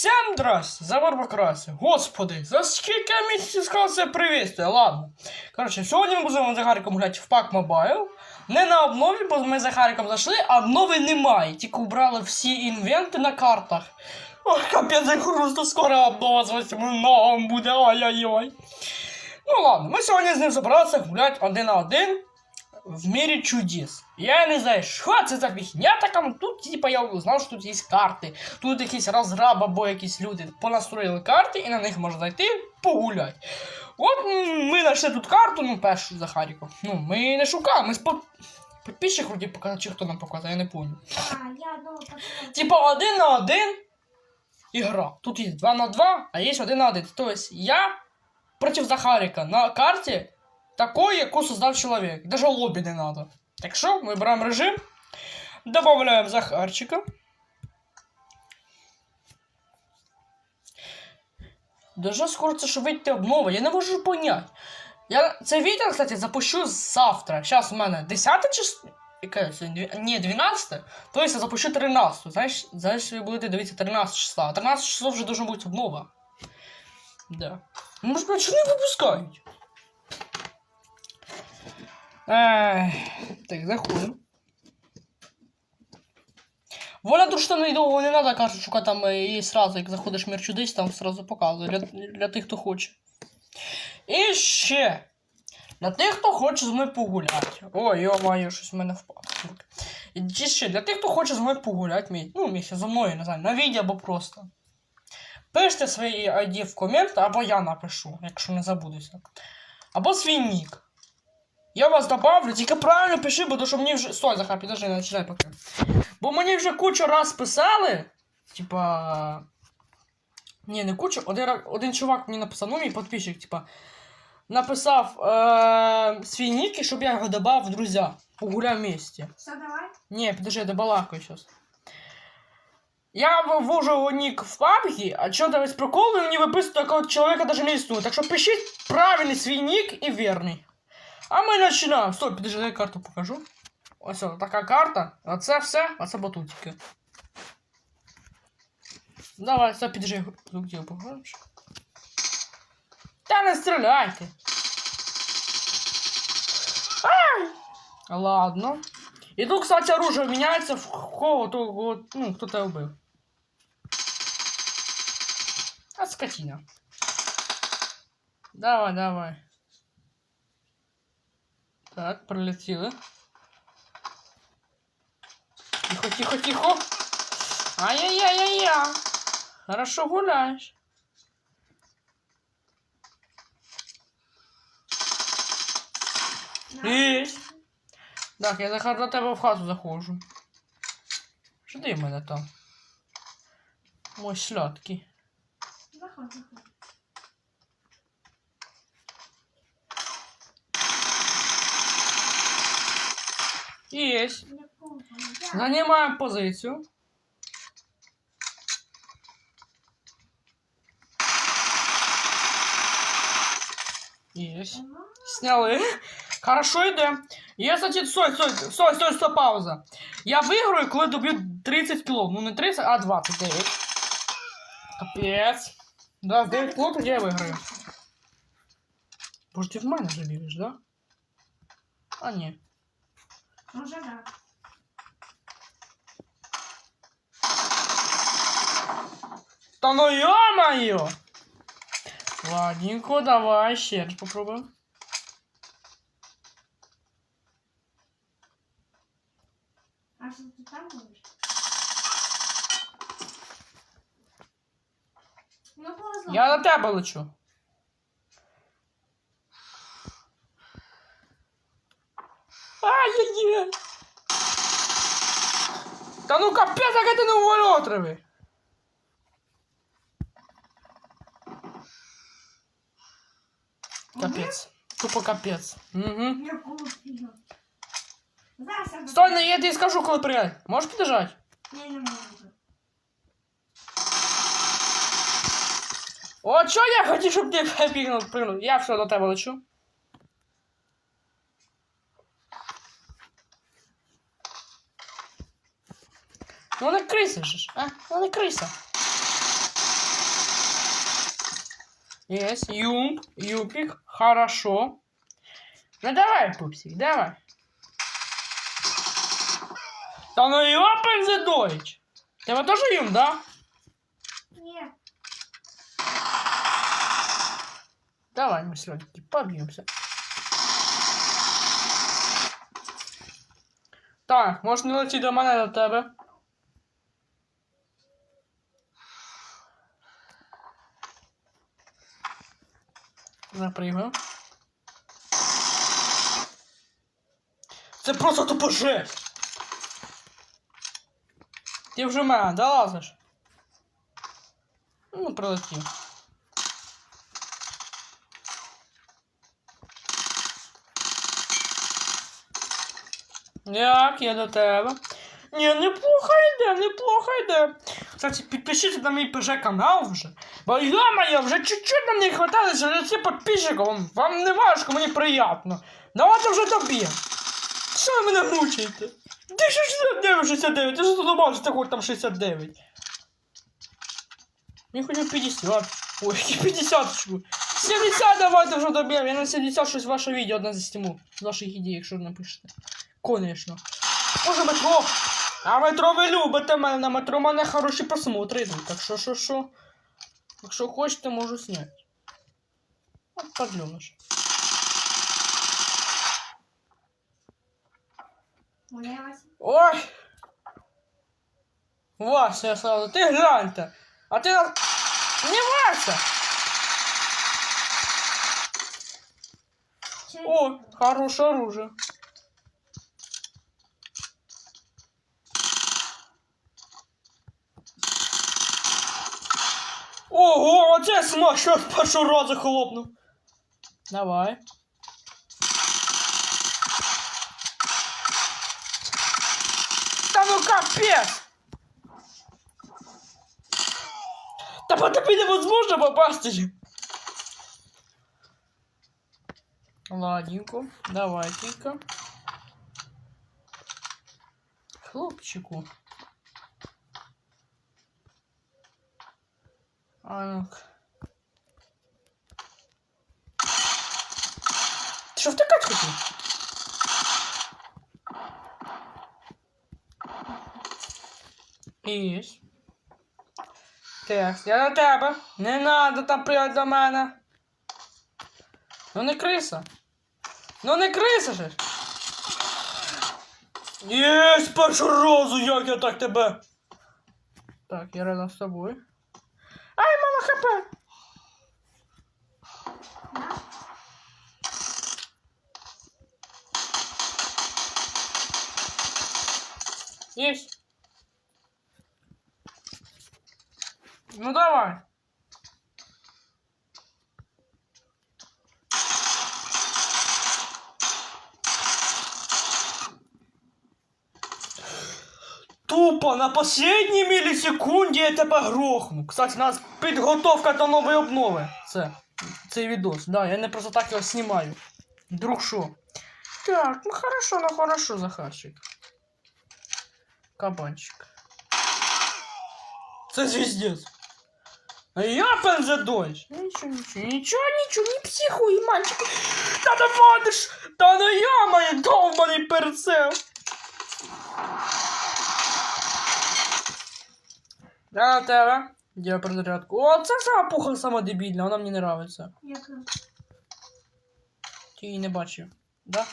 Всем здрасте, за Барбакраси. Господи, за скільки я місяців сказав це привізти? Ладно. Коротше, сьогодні ми будемо з Захариком гуляти в пак Мобайл. Не на обнові, бо ми з Захариком зайшли, а обнови немає. Тільки убрали всі інвенти на картах. Ой, капець, як просто скоро обнова з восьмим ногом буде, ой-ой-ой. Ну ладно, ми сьогодні з ним зібралися гуляти один на один в мірі чудес. Я не знаю, що це за фігня така, тут, типа, я узнав, що тут є карти. Тут якийсь розраб або якісь люди понастроїли карти, і на них можна зайти погуляти. От ми знайшли тут карту, ну, першу Захаріку. Ну, ми не шукаємо, ми спо... Підписчик вроді показав, чи хто нам показав, я не пам'ятаю. А, я одного. Типа один на один ігра. Тут є 2 на 2, а є один на один. Тобто я проти Захарика на карті такой, яку создав чоловік. Даже лобі не надо. Так що, ми беремо режим, додаємо Захарчика. Дуже скоро це що вийти обнова, я не можу понять. Я це відео, кстати, запущу завтра. Зараз у мене 10 число. Яке сьогодні? Ні, 12. Тобто я запущу 13. Знаєш, знаєш, ви будете дивитися 13 числа. А 13 число вже должна бути обнова. Да. Ну, чому не випускають? Ех, так, заходимо. Воля тут що недовго не треба карточку там е, і сразу, як заходиш в мір там сразу показує для, для тих, хто хоче. І ще. Для тих, хто хоче з мною погуляти. Ой, йо-моє, щось в мене впало. І ще для тих, хто хоче з мною погуляти, мій, ну, місяць зі мною, не знаю, на відео або просто. Пишите свої ID в комент, або я напишу, якщо не забудуся. Або свій нік. Я вас добавлю, тільки правильно пиши, бо то що мені вже. Стой, Захар, підожди, не починай поки. Бо мені вже кучу раз писали. Типа. Ні, не кучу. Один, ра- один чувак мені написав, ну мій підписчик, типа. Написав е- свій нік, і щоб я його додав в друзі. Погуляв вместе. Все, давай. Не, подожди, я добалакаю сейчас. Я ввожу его ник в пабге, а что то весь прикол, вы мне выписывают такого человека даже не рисуют. Так что пишите правильный свой ник и верный. А мы начинаем. Стой, подожди, дай карту покажу. Ось о, така карта. А це все, а це батутики. Давай, стой, підожди, звук діл погромче. Та не стріляйте. Ай! Ладно. И тут, кстати, оружие меняется в кого то вот, ну, кто то убил. А скотина. Давай, давай. Так, пролетела. Тихо, тихо, тихо. Ай-яй-яй-яй-яй. Хорошо гуляешь. Есть. Так, я захожу до тебе в хату заходжу. В мене там? Мой сладкий. Заходь, заходь. Есть. Не помню. Я. Занимаем позицию. Есть. Ага. Сняли. Хорошо йде. Я, кстати, стой, стой, стой, стой, стой, пауза. Я виграю, коли доб'ю 30 кіло. Ну не 30, а 29. Капець. Да, 9 кіло, тоді я виграю. Боже, ти в мене вже віриш, да? А ні. Може, да. Та ну ё-моё! Ладненько, давай ще раз попробуем. А що ти там будеш? Ну, повезло. Я на тебе лечу. Ай-яй-яй! Та ну капець, як ти не увольотривий! Капець. Тупо капець. Угу. Якого фіга? Зараз я Стой, ну я тобі скажу, коли приїдь. Можеш підождати? Я не можу. О, чо я хотів, щоб ти пігнув, пригнув? Я все до тебе лечу. Ну не криса ж, а? Не криса. Есть, юмп, юпик, хорошо. Ну давай, пупсик, давай. Да ну за дойч. Тебе тоже юм, да? Нет. Давай, мы все-таки побьемся. Так, можна летіти до мене до тебе. Запригаю. Це просто тупо жесть. Ти вже мене долазиш. Ну, прилетів. Як, я до тебе. Ні, неплохо йде, неплохо йде. Кстати, підпишіться на мій ПЖ канал вже. Бо я вже чуть-чуть нам не хватало за ці підписчиків. Вам, не важко, мені приємно. Давайте вже доб'ємо. Що ви мене мучаєте? Де 69, 69, я ж тут бачите, хоч там 69. Мені хотів 50. Ой, 50 що? 70 давайте вже доб'ємо. Я на 70 щось ваше відео одне засніму. З ваших ідей, якщо напишете. Конечно. Може метро. А метро ви любите мене на метро в мене хороші просмотри. Так що, що, що. Якщо хочете, можу зняти. От подлюнеш. Ой! Вася, я сразу, ти гляньте! А ти. Не Вася! О, хорошее оружие. Оце смачно з першого разу хлопнув. Давай. Та ну капець! Та по тобі невозможно попасти. Ладненько, давайте-ка. Хлопчику. А ну-ка. Що втикати хотів? Ісь. Так, я до тебе. Не надо там прийти до мене. Ну не криса. Ну не криса же. ж. Є, з першого разу, як я так тебе. Так, я рядом з тобою. Ай, мама хп. Есть. Ну давай. Тупо на последній мілісекунді я тебе грохну. Кстати, у нас підготовка до нової обнови. Це цей відос. Да, я не просто так його знімаю. Вдруг що. Так, ну хорошо, ну хорошо, Захарчик. Кабанчик. Це звіздець. А я пензедонч. Нічого, нічого, нічого, нічого, не психуй, мальчик. Та не водиш! Та не я має довбаний перцел. Да, тебе. Де перезарядку. О, це запуха сама дебільна, вона мені не нравиться. Яка? Ти її не бачив. Да?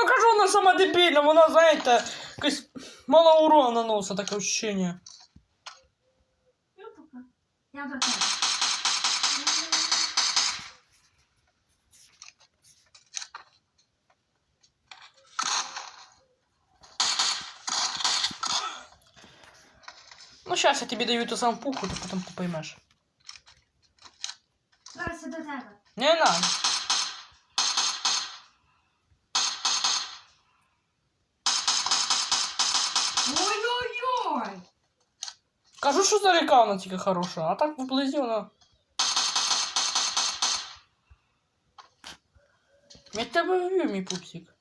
Ну кажу, вона сама дебільна, вона, знаєте, якось мало урона наносить, таке ощущення. Ну. Я. Ну, сейчас я тебе даю ту саму пуху, то потом ты поймешь. Зараз я до тебе. Не надо. Кажу, що здалека вона тільки хороша, а так вблизі вона. Я тебе вб'ю, мій пупсик.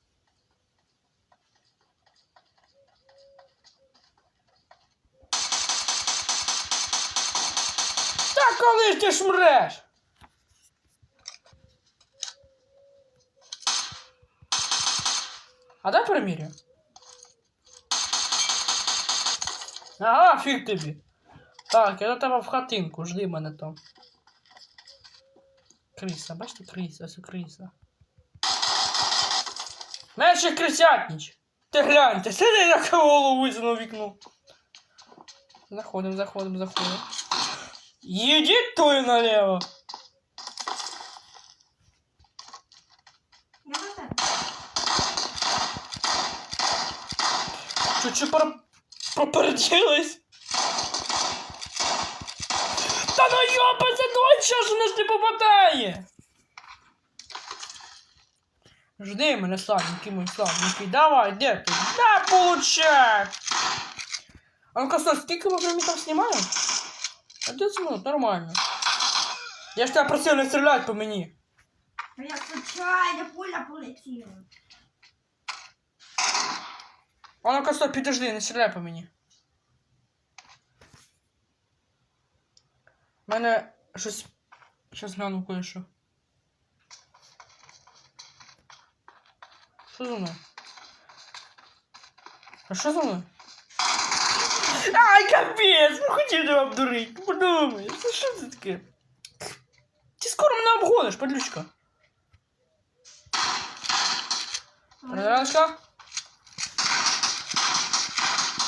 коли ж ти ж мреш? А дай перемірю. Ага, фіг тобі. Так, я до тебе в хатинку, жди мене там. Криса, бачите, криса, це криса. Менше крисятніч. Ти гляньте, сиди як голову висунув вікно. Заходим, заходим, заходим. Їдіть тою налево. Чуть-чуть про... проперділись. Та ну йобаться, давай час у нас не попадає. Жди мене, сладенький мой сладенький. Давай, де ти? Да, получай. А ну-ка, стой, скільки ми там знімаємо? 11 минут, нормально. Я ж тебе просив не стріляти по мені. Та я случайно пуля полетіла. А ну-ка, стой, підожди, не стріляй по мені. У мене щось. Щас гляну кое-що. Що за мною? А що за мною? Ай, капець! Ну хотів тебе обдурити. Подумай, це що це таке? Ти скоро мене обгониш, подлючка. Разрядочка.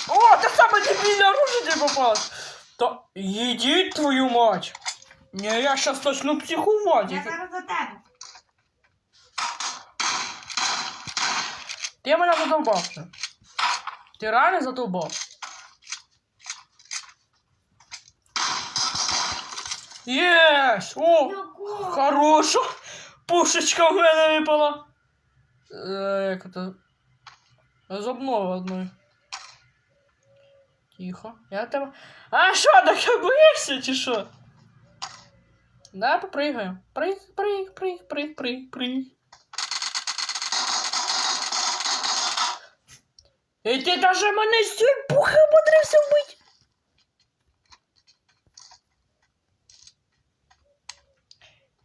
О, та саме дебільне оружие тебе попалось. Та їдіть твою мать. Не, я щас почну психувати. Я зараз до тебе. Ти мене задовбав вже. Ти реально задовбав. Єс! О! Його. Хороша! Пушечка в мене випала. Е, як це? З обнови одної. Тихо. Я тебе. А що, так я боїшся чи що? Да, попригаю. Прыг, прыг, прыг, прыг, прыг, прыг. І ти даже мене з цієї пухи умудрився вбити.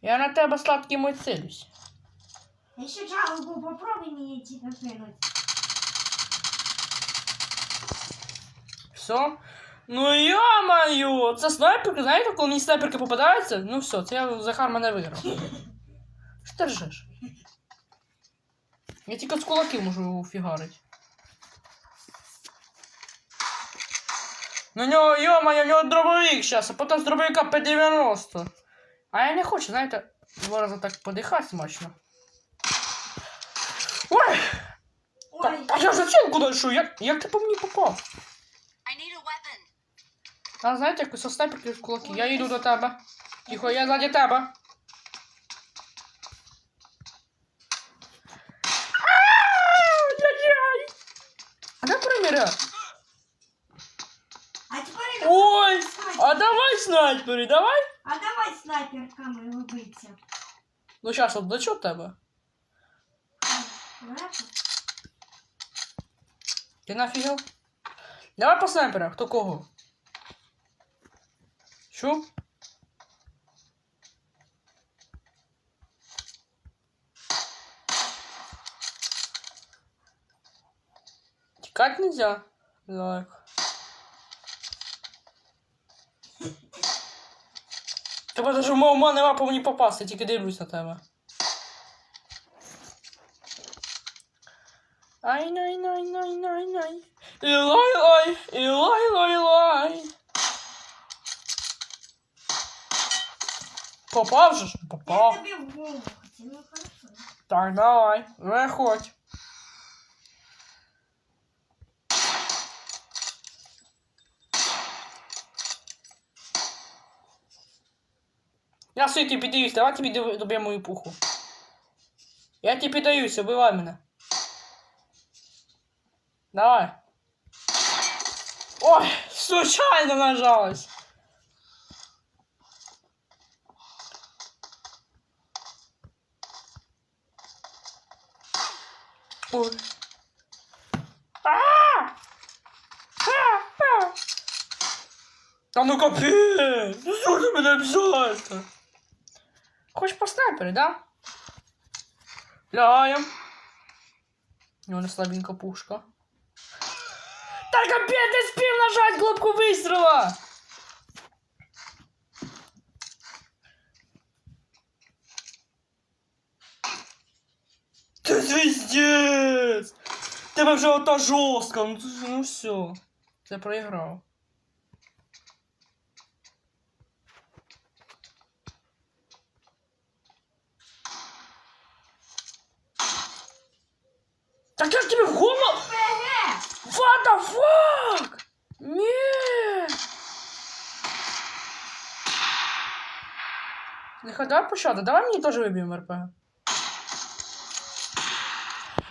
Я на тебе сладкий мой целюсь. Я ще жалобу попробуй мені ці накинуть. Все. Ну ё-моё! Це снайперка, знаєте, коли мені снайперки попадаються? Ну все, це я Захар мене виграв. Що ти ржеш? Я тільки з кулаків можу фігарити. На нього, йо-моє, у нього дробовик зараз, а потім з дробовика П-90. А я не хочу, знаєте, два рази так подихати смачно. Ой! Та, Ой, та я за цілку дальшу, як, як ти по мені попав? А знаєте, якось со снайперки в кулаки. Я йду до тебе. Тихо, я ззаді тебе. А де приміря? а тепер. Ой! А давай снайпери, давай! А давай снайперками робиться. Ну зараз, чого тебе? Ти нафігел? Давай по снайперах, хто кого? Що? Тікати нельзя. Так. Тебе даже в мого нема по мені попасти, тільки дивлюсь на тебе. Ай най най Попав же ж? Я Попав. тобі в голову хотів, ну хорошо. Так, давай, виходь. Я собі тобі піддаюсь, давай тобі доб- доб'ємо мою пуху. Я тобі піддаюсь, убивай мене. Давай. Ой, случайно нажалась. Ой. А! Ну капець! Ну що ти мене обзяти? Хочеш по снайпері, да? Лягаем. У него слабенька пушка. Да капец, ты спил нажать кнопку выстрела! Ты звездец! Тебе вже ото жорстко, ну, ти- ну все. Це проіграв. Так я ж тобі в голову... What the fuck? Ні. Не хода пощада, давай мені теж виб'ємо РПГ.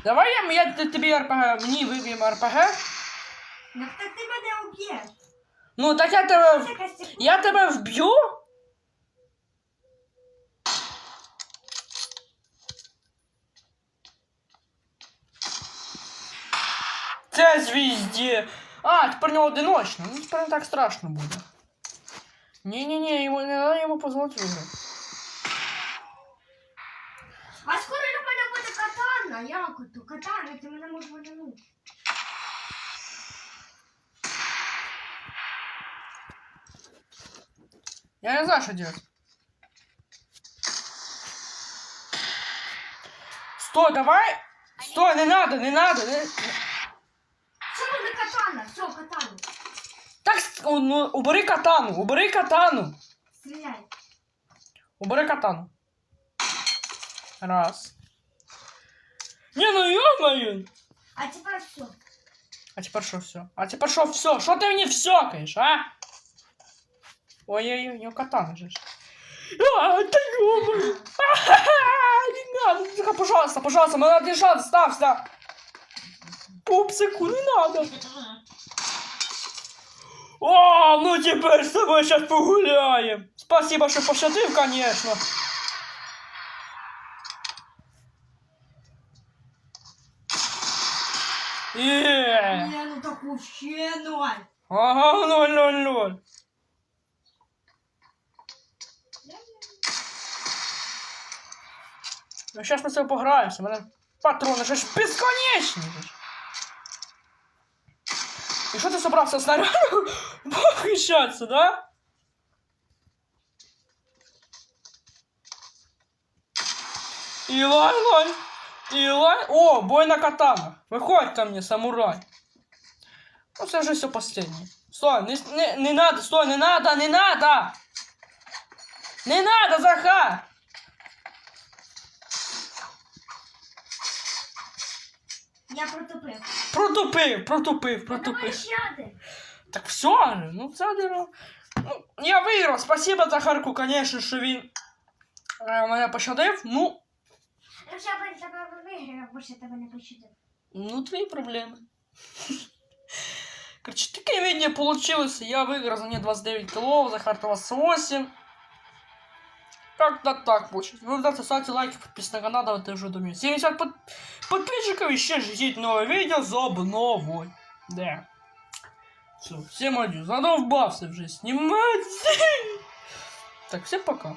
Давай я, я т- тобі РПГ, мені виб'ємо РПГ. Ну так ти мене уб'єш. Ну так я тебе. Це якась секунда. Я тебе вб'ю? Це звізді. А, тепер не одиночно. Ну тепер не так страшно буде. Ні-ні-ні, йому не треба йому позволити виграти. Як ото? Катана, ти мене можеш валянути. Я не знаю, что делать. Стой, давай! Стой, не надо, не надо! Не... Це буде катана. Все, катана. Так, ну, убери катану, убери катану! Стріляй. Убери катану. Раз. Не, ну ё-моё! А тепер все. А теперь что все? А теперь что все? Что ты мне всёкаешь, а? Ой-ой-ой, у него катана же. А, да ё-моё! А-ха-ха! Не надо, тихо, пожалуйста, пожалуйста, мы надо держать, ставь, ставь! Пупсику, не надо! О, ну теперь с тобой сейчас погуляем! Спасибо, что пошатив, конечно! Еее! Ні, ну так вообще ноль. Ага, ноль, ноль, ноль. Ну, сейчас ми з цим пограємося. Мене патрони же ж безконечні. же ж. І що ти собрався снарядом похищатися, да? Илай, лай. Илай. О, бой на катанах. Виходь ко мне, самурай. Ну, це вже все последнє. Стой, не, не, не надо, стой, не надо, не надо! Не надо, Захар! Я. Протупив, протупив, Ну, протупив. один. Так все же, ну це дерево. Ну, я виграв. Спасибо Захарку, конечно, що він е, мене пощадив. Ну, Якщо я б тебе виграв, я б більше тебе не пощадив. ну твої проблеми. Короче, таке відео получилось. Я выиграл за мне 29 кило, Захар 28. Как-то так получилось. Вы обязательно ставьте лайки, подписывайтесь на канал, давайте уже до меня. 70 под... подписчиков, еще ждите новое видео за обновой. Да. Все, всем адью. Задолбался уже снимать. Так, всем пока.